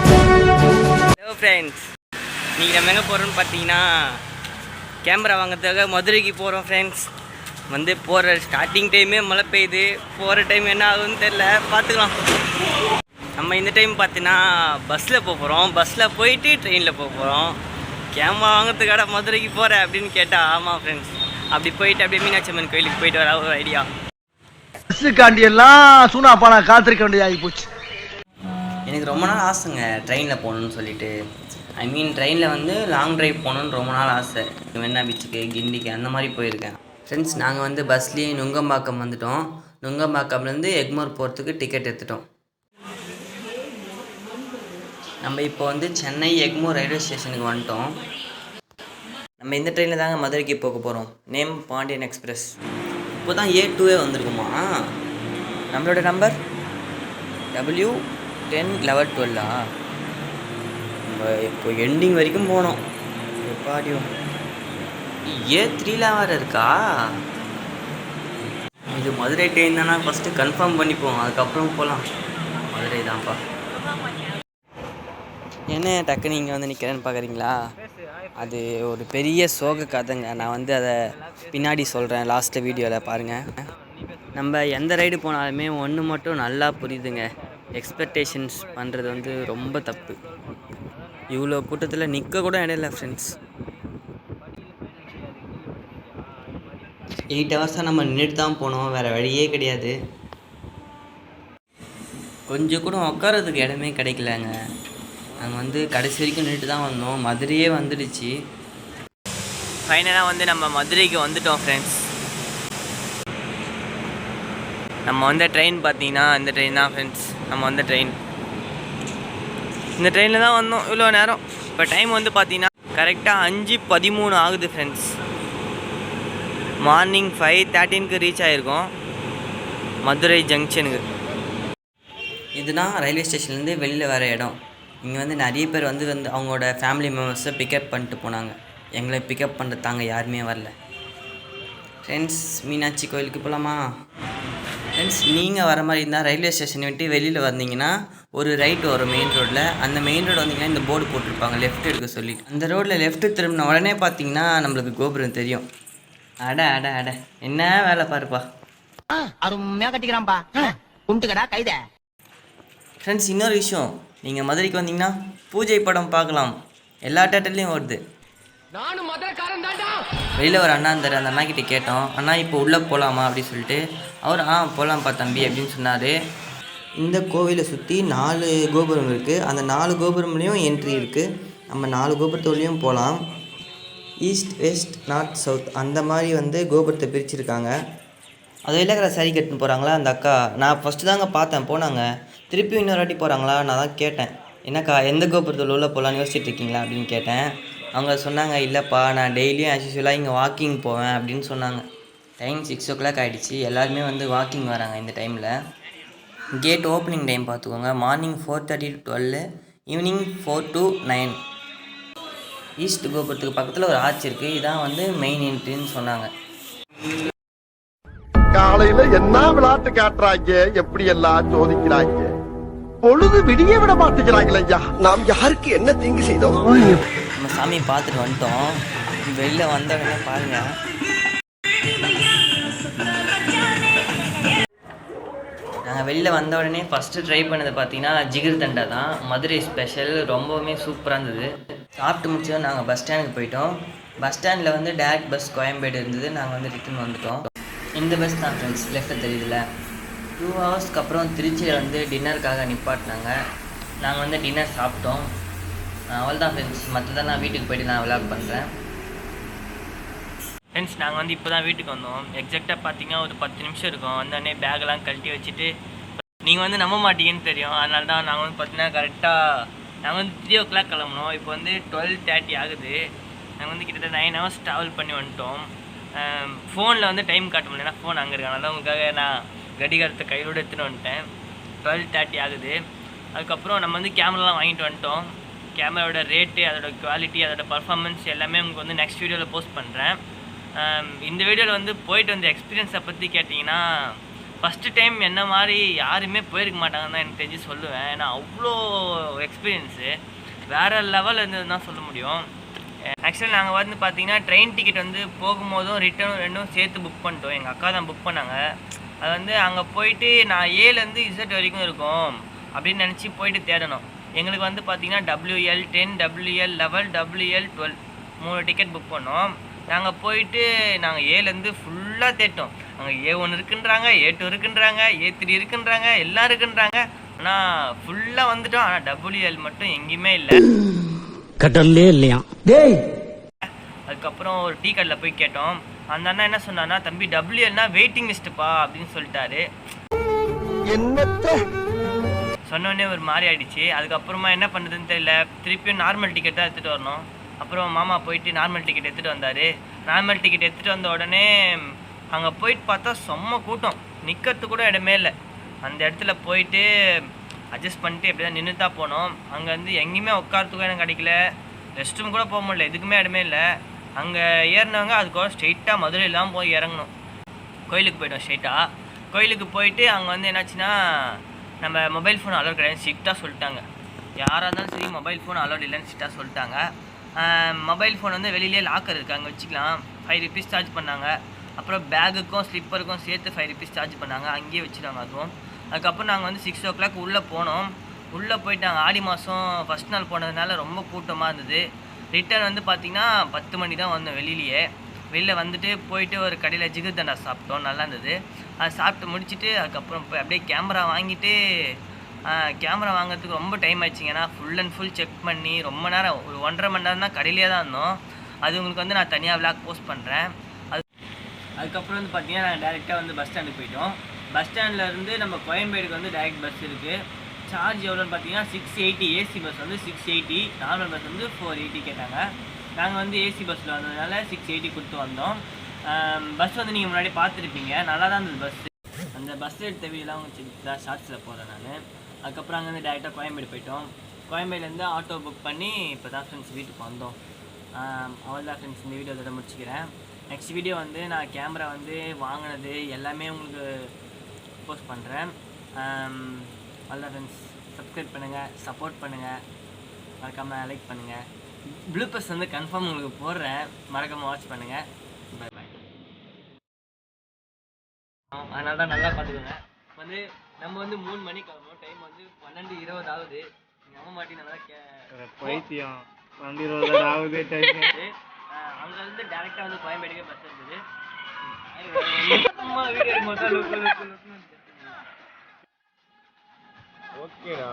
Hello friends நீங்கள் நம்ம எங்கே போகிறோன்னு பார்த்தீங்கன்னா கேமரா வாங்குறதுக்காக மதுரைக்கு போகிறோம் ஃப்ரெண்ட்ஸ் வந்து போகிற ஸ்டார்டிங் டைமே மழை பெய்யுது. போகிற டைம் என்ன ஆகுதுன்னு தெரில பார்த்துக்கலாம். நம்ம இந்த டைம் பார்த்தீங்கன்னா பஸ்ஸில் போக போகிறோம் பஸ்ஸில் போயிட்டு ட்ரெயினில் போக போகிறோம் கேமரா வாங்குறதுக்காக மதுரைக்கு போகிறேன் அப்படின்னு கேட்டால் ஆமாம் ஃப்ரெண்ட்ஸ் அப்படி போயிட்டு அப்படியே மீனாட்சி அம்மன் கோயிலுக்கு போயிட்டு வர ஒரு ஐடியா பஸ்ஸுக்காண்டி எல்லாம் சூனா பானா காத்திருக்க வேண்டியதாகி போச்சு. எனக்கு ரொம்ப நாள் ஆசைங்க ட்ரெயினில் போகணுன்னு சொல்லிட்டு. ஐ மீன் ட்ரெயினில் வந்து லாங் டிரைவ் போகணுன்னு ரொம்ப நாள் ஆசை. வெண்ணா பீச்சுக்கு கிண்டிக்கு அந்த மாதிரி போயிருக்கேன். ஃப்ரெண்ட்ஸ் நாங்கள் வந்து பஸ்லேயே நுங்கம்பாக்கம் வந்துட்டோம். நுங்கம்பாக்கம்லேருந்து எக்மோர் போகிறதுக்கு டிக்கெட் எடுத்துட்டோம். நம்ம இப்போ வந்து சென்னை எக்மோ ரயில்வே ஸ்டேஷனுக்கு வந்துட்டோம். நம்ம இந்த ட்ரெயினில் தாங்க மதுரைக்கு போக போகிறோம் நேம் பாண்டியன் எக்ஸ்பிரஸ். இப்போ தான் ஏ டூவே வந்திருக்குமா? நம்மளோட நம்பர் டபிள்யூ டென் லெவல் டுவெல்லா நம்ம இப்போ எண்டிங் வரைக்கும் போனோம். எப்பாடியும் ஏ த்ரீல வேறு இருக்கா? இது மதுரை ட்ரெயின் தானே? ஃபஸ்ட்டு கன்ஃபார்ம் பண்ணிப்போம். அதுக்கப்புறம் போகலாம் மதுரை தான்ப்பா. என்ன டக்குன்னு இங்கே வந்து நிற்கிறேன்னு பார்க்குறீங்களா அது ஒரு பெரிய சோக கதைங்க. நான் வந்து அதை பின்னாடி சொல்கிறேன் லாஸ்ட்டு வீடியோவில் பாருங்கள் நம்ம எந்த ரைடு போனாலுமே ஒன்று மட்டும் நல்லா புரியுதுங்க. எக்ஸ்பெக்டேஷன்ஸ் பண்ணுறது வந்து ரொம்ப தப்பு. இவ்வளோ கூட்டத்தில் நிற்க கூட இடையில ஃப்ரெண்ட்ஸ் எயிட் ஹவர்ஸாக நம்ம நின்றுட்டு தான் போனோம். வேறு வழியே கிடையாது. கொஞ்சம் கூட உட்காரதுக்கு இடமே கிடைக்கலங்க. நாங்கள் வந்து கடைசி வரைக்கும் நின்றுட்டு தான் வந்தோம். மதுரையே வந்துடுச்சு. ஃபைனலாக வந்து நம்ம மதுரைக்கு வந்துட்டோம் ஃப்ரெண்ட்ஸ் நம்ம வந்த ட்ரெயின் பார்த்தீங்கன்னா இந்த ட்ரெயின் தான் ஃப்ரெண்ட்ஸ் நம்ம வந்த ட்ரெயின் இந்த ட்ரெயினில் தான் வந்தோம் இவ்வளோ நேரம். இப்போ டைம் வந்து பார்த்தீங்கன்னா கரெக்டாக அஞ்சு பதிமூணு ஆகுது ஃப்ரெண்ட்ஸ் மார்னிங் ஃபைவ் தேர்ட்டீனுக்கு ரீச் ஆகிருக்கோம் மதுரை ஜங்ஷனுக்கு இதுதான் ரயில்வே ஸ்டேஷன்லேருந்து வெளியில் வர இடம். இங்கே வந்து நிறைய பேர் வந்து வந்து அவங்களோட ஃபேமிலி மெம்பர்ஸை பிக்கப் பண்ணிட்டு போனாங்க. எங்களை பிக்கப் பண்ணுறதாங்க யாருமே வரல. ஃப்ரெண்ட்ஸ் மீனாட்சி கோயிலுக்கு போகலாமா ஃப்ரெண்ட்ஸ் நீங்கள் வர மாதிரி இருந்தால் ரயில்வே ஸ்டேஷன் விட்டு வெளியில் வந்தீங்கன்னா ஒரு ரைட் வரும் மெயின் ரோட்டில் அந்த மெயின் ரோடு வந்தீங்கன்னா இந்த போர்டு போட்டிருப்பாங்க லெஃப்ட் எடுக்க சொல்லி. அந்த ரோட்டில் லெஃப்ட் திரும்பின உடனே பார்த்தீங்கன்னா நம்மளுக்கு கோபுரம் தெரியும். அட அட அட. என்ன வேலை பாருப்பா. அருமையா கட்டிக்கிறான்பா கும்பிட்டுக்கடா கைத. ஃப்ரெண்ட்ஸ் இன்னொரு விஷயம். நீங்கள் மதுரைக்கு வந்தீங்கன்னா பூஜை படம் பார்க்கலாம். எல்லா தேட்டர்லேயும் ஓடுது வெளியில் ஒரு அண்ணா இருந்தார் அந்த அண்ணா கிட்ட கேட்டோம். அண்ணா இப்போ உள்ளே போகலாமா அப்படின்னு சொல்லிட்டு அவர் ஆ போகலாம்ப்பா தம்பி அப்படின்னு சொன்னார். இந்த கோவிலை சுற்றி நாலு கோபுரம் இருக்குது அந்த நாலு கோபுரம்லேயும் என்ட்ரி இருக்குது நம்ம நாலு கோபுரத்தோடையும் போகலாம் ஈஸ்ட் வெஸ்ட் நார்த் சவுத் அந்த மாதிரி வந்து கோபுரத்தை பிரிச்சிருக்காங்க. அது இலக்கிற சாரி கட்டுன்னு போகிறாங்களா அந்த அக்கா நான் ஃபஸ்ட்டு தாங்க பார்த்தேன் போனாங்க. திருப்பி இன்னொரு வாட்டி போகிறாங்களா நான் தான் கேட்டேன். என்னக்கா எந்த கோபுரத்தில் உள்ள போகலான்னு யோசிச்சுட்டு இருக்கீங்களா? அப்படின்னு கேட்டேன். அவங்க சொன்னாங்க இல்லைப்பா நான் டெய்லியும் ஆஸ் யூஸ்வலாக இங்கே வாக்கிங் போவேன் அப்படின்னு சொன்னாங்க. டைம் சிக்ஸ் ஓ கிளாக் ஆகிடுச்சு எல்லாருமே வந்து வாக்கிங் வராங்க இந்த டைமில் கேட் ஓப்பனிங் டைம் பார்த்துக்கோங்க. Morning four thirty to twelve evening four to nine east கோபுரத்துக்கு பக்கத்தில் ஒரு ஆர்ச் இருக்குது இதான் வந்து மெயின் என்ட்ரின்னு சொன்னாங்க. காலையில் என்ன விளையாட்டு காட்டுறாங்க? எப்படி எல்லாம் சோதிக்கிறாங்க? பொழுது விடிய விட மாட்டேங்கிறாங்களே ஐயா. நாம் யாருக்கு என்ன தீங்கு செய்தோம்? நம்ம சாமியை பார்த்துட்டு வந்துட்டோம். வெளில வந்த உடனே பாருங்க. நாங்கள் வெளில வந்த உடனே ஃபஸ்ட்டு ட்ரை பண்ணது பார்த்தீங்கன்னா ஜிகிர் தண்டா தான். மதுரை ஸ்பெஷல் ரொம்பவுமே சூப்பராக இருந்தது. சாப்பிட்டு முடிச்சதும் நாங்கள் பஸ் ஸ்டாண்டுக்கு போயிட்டோம். பஸ் ஸ்டாண்டில் வந்து டேரக்ட் பஸ் கோயம்பேடு இருந்தது. நாங்கள் வந்து ரிட்டர்ன் வந்துட்டோம். இந்த பஸ் தான் ஃப்ரெண்ட்ஸ் லெஃப்ட் தெரியுதுல்ல டூ ஹவர்ஸ்க்கு அப்புறம் திருச்சியில் வந்து டின்னருக்காக நிப்பாட்டினாங்க. நாங்கள் வந்து டின்னர் சாப்பிட்டோம். அவள் தான் ஃப்ரெண்ட்ஸ் மற்றதான் நான் வீட்டுக்கு போயிட்டு நான் விளாக் பண்ணுறேன் ஃப்ரெண்ட்ஸ் நாங்கள் வந்து இப்போ தான் வீட்டுக்கு வந்தோம். எக்ஸாக்டாக பார்த்தீங்கன்னா ஒரு பத்து நிமிஷம் இருக்கும். வந்தோடனே பேக்கெல்லாம் கழட்டி வச்சுட்டு நீங்கள் வந்து நம்ப மாட்டீங்கன்னு தெரியும். அதனால தான் நாங்கள் வந்து பார்த்தீங்கன்னா கரெக்டாக நாங்கள் வந்து த்ரீ ஓ கிளாக் கிளம்புனோம். இப்போ வந்து டுவெல் தேர்ட்டி ஆகுது. நாங்கள் வந்து கிட்டத்தட்ட நைன் ஹவர்ஸ் ட்ராவல் பண்ணி வந்துட்டோம். ஃபோனில் வந்து டைம் காட்ட முடியல ஏன்னா ஃபோன் அங்கே இருக்கு. அதனால உங்களுக்காக நான் கடிகாரத்தை கையோடு எடுத்துகிட்டு வந்துட்டேன். டுவெல் தேர்ட்டி ஆகுது. அதுக்கப்புறம் நம்ம வந்து கேமராலாம் வாங்கிட்டு வந்துட்டோம். கேமராவோட ரேட்டு அதோட குவாலிட்டி அதோட பர்ஃபார்மன்ஸ் எல்லாமே உங்களுக்கு வந்து நெக்ஸ்ட் வீடியோவில் போஸ்ட் பண்ணுறேன் இந்த வீடியோவில் வந்து போயிட்டு வந்த எக்ஸ்பீரியன்ஸை பற்றி கேட்டிங்கன்னா ஃபஸ்ட்டு டைம் என்ன மாதிரி யாருமே போயிருக்க மாட்டாங்கன்னு தான் எனக்கு தெரிஞ்சு சொல்லுவேன். ஏன்னா அவ்வளோ எக்ஸ்பீரியன்ஸு வேறு லெவலில் இருந்தது தான் சொல்ல முடியும். ஆக்சுவலாக நாங்கள் வந்து பார்த்தீங்கன்னா ட்ரெயின் டிக்கெட் வந்து போகும்போதும் ரிட்டர்னும் ரெண்டும் சேர்த்து புக் பண்ணிட்டோம். எங்கள் அக்கா தான் புக் பண்ணாங்க. அது வந்து அங்கே போயிட்டு நான் ஏலேருந்து இசட் வரைக்கும் இருக்கும் அப்படின்னு நினச்சி போயிட்டு தேடணும். எங்களுக்கு வந்து பார்த்தீங்கன்னா WL ten WL level WL twelve மூணு டிக்கெட் புக் பண்ணோம். நாங்கள் போயிட்டு நாங்கள் ஏலேருந்து ஃபுல்லாக தேட்டோம். அங்கே ஏ ஒன்று இருக்குன்றாங்க ஏ டூ இருக்குன்றாங்க ஏ த்ரீ இருக்குன்றாங்க எல்லாம் இருக்குன்றாங்க. ஆனால் ஃபுல்லாக வந்துட்டோம். ஆனால் டபிள்யூஎல் மட்டும் எங்கேயுமே இல்லை. கடல்லே இல்லையா? அதுக்கப்புறம் ஒரு டீ கடையில் போய் கேட்டோம். அந்த அண்ணா என்ன சொன்னான்னா தம்பி டபிள்யூஎல்னா வெயிட்டிங் லிஸ்ட்டுப்பா அப்படின்னு சொல்லிட்டாரு. என்னத்த? சொன்னோடனே ஒரு மாதிரி ஆயிடுச்சு. அதுக்கப்புறமா என்ன பண்ணுறதுன்னு தெரியல. திருப்பியும் நார்மல் டிக்கெட் தான் எடுத்துகிட்டு வரணும். அப்புறம் மாமா போயிட்டு நார்மல் டிக்கெட் எடுத்துகிட்டு வந்தார். நார்மல் டிக்கெட் எடுத்துகிட்டு வந்த உடனே அங்கே போயிட்டு பார்த்தா செம்ம கூட்டம். நிற்கிறதுக்கு கூட இடமே இல்லை. அந்த இடத்துல போயிட்டு அட்ஜஸ்ட் பண்ணிட்டு எப்படி தான் நின்று தான் போனோம். அங்கே வந்து எங்கேயுமே உட்காரத்துக்கும் எனக்கு கிடைக்கல. ரெஸ்ட் ரூம் கூட போக முடியல. எதுக்குமே இடமே இல்லை. அங்கே ஏறினவங்க அதுக்கோட ஸ்ட்ரெயிட்டாக மதுரையிலாம் போய் இறங்கணும். கோயிலுக்கு போயிட்டோம் ஸ்ட்ரெயிட்டாக கோயிலுக்கு போயிட்டு அங்கே வந்து என்னாச்சுன்னா நம்ம மொபைல் ஃபோன் அலோட் கிடையாது ஸ்ட்ரிக்டாக சொல்லிட்டாங்க. யாராக இருந்தாலும் சரி மொபைல் ஃபோன் அலோட் இல்லைன்னு ஸ்ட்ரிக்டாக சொல்லிட்டாங்க. மொபைல் ஃபோன் வந்து வெளியிலே லாக்கர் இருக்குது அங்கே வச்சுக்கலாம். ஃபைவ் ருபீஸ் சார்ஜ் பண்ணாங்க. அப்புறம் பேகுக்கும் ஸ்லிப்பருக்கும் சேர்த்து ஃபைவ் ருபீஸ் சார்ஜ் பண்ணாங்க. அங்கேயே வச்சுட்டாங்க அதுவும். அதுக்கப்புறம் நாங்கள் வந்து சிக்ஸ் ஓ கிளாக் உள்ளே போனோம். உள்ளே போயிட்டு நாங்கள் ஆடி மாதம் ஃபஸ்ட் நாள் போனதுனால ரொம்ப கூட்டமாக இருந்தது. ரிட்டர்ன் வந்து பார்த்திங்கன்னா பத்து மணி தான் வந்தோம் வெளியிலேயே. வெளில வந்துட்டு போயிட்டு ஒரு கடையில் ஜிகுதண்டா சாப்பிட்டோம். நல்லா இருந்தது. அது சாப்பிட்டு முடிச்சுட்டு அதுக்கப்புறம் போய் அப்படியே கேமரா வாங்கிட்டு கேமரா வாங்குறதுக்கு ரொம்ப டைம் ஆச்சுங்க ஏன்னா ஃபுல் அண்ட் ஃபுல் செக் பண்ணி ரொம்ப நேரம் ஒரு ஒன்றரை மணி நேரம் தான் கடையிலே தான் இருந்தோம். அது உங்களுக்கு வந்து நான் தனியாக விளாக் போஸ்ட் பண்ணுறேன் அது அதுக்கப்புறம் வந்து பார்த்தீங்கன்னா நாங்கள் டேரெக்டாக வந்து பஸ் ஸ்டாண்டுக்கு போயிட்டோம். பஸ் ஸ்டாண்ட்லேருந்து நம்ம கோயம்பேடுக்கு வந்து டைரக்ட் பஸ் இருக்குது சார்ஜ் எவ்வளோன்னு பார்த்தீங்கன்னா சிக்ஸ் எயிட்டி ஏசி பஸ் வந்து சிக்ஸ் எயிட்டி நார்மல் பஸ் வந்து ஃபோர் எயிட்டி கேட்டாங்க. நாங்கள் வந்து ஏசி பஸ்ஸில் வந்ததுனால சிக்ஸ் எயிட்டி கொடுத்து வந்தோம். பஸ் வந்து நீங்கள் முன்னாடி பார்த்துருப்பீங்க. நல்லா தான் இருந்தது பஸ் அந்த பஸ் எடுத்த வீடெலாம் உங்களுக்கு ஷார்ட்ஸில் போகிறேன் நான். அதுக்கப்புறம் அங்கேருந்து டேரெக்டாக கோயம்பேடு போயிட்டோம். கோயம்பேடுலேருந்து ஆட்டோ புக் பண்ணி இப்போ தான் ஃப்ரெண்ட்ஸ் வீட்டுக்கு வந்தோம். அவள் தான் ஃப்ரெண்ட்ஸ் இந்த வீடியோ இதோட முடிச்சுக்கிறேன். நெக்ஸ்ட் வீடியோ வந்து நான் கேமரா வந்து வாங்கினது எல்லாமே உங்களுக்கு போஸ்ட் பண்ணுறேன் அவ்வளோதான் ஃப்ரெண்ட்ஸ் சப்ஸ்கிரைப் பண்ணுங்கள் சப்போர்ட் பண்ணுங்கள் மறக்காமல் லைக் பண்ணுங்கள் ப்ளூபஸ் வந்து கன்ஃபார்ம் உங்களுக்கு போடுறேன். மறக்காமல் வாட்ச் பண்ணுங்கள் பை பை அதனால தான் நல்லா பார்த்துக்கோங்க. வந்து நம்ம வந்து மூணு மணிக்கு கிளம்புறோம் டைம் வந்து பன்னெண்டு இருபது ஆகுது. அம்மா மாட்டி நல்லா கே பைத்தியம். வண்டி ரோடு ஆகுது டைம் அங்கேருந்து டேரெக்டாக வந்து கோயம்பேடுக்கே பஸ் இருந்தது அம்மா வீடியோ ఓకే రా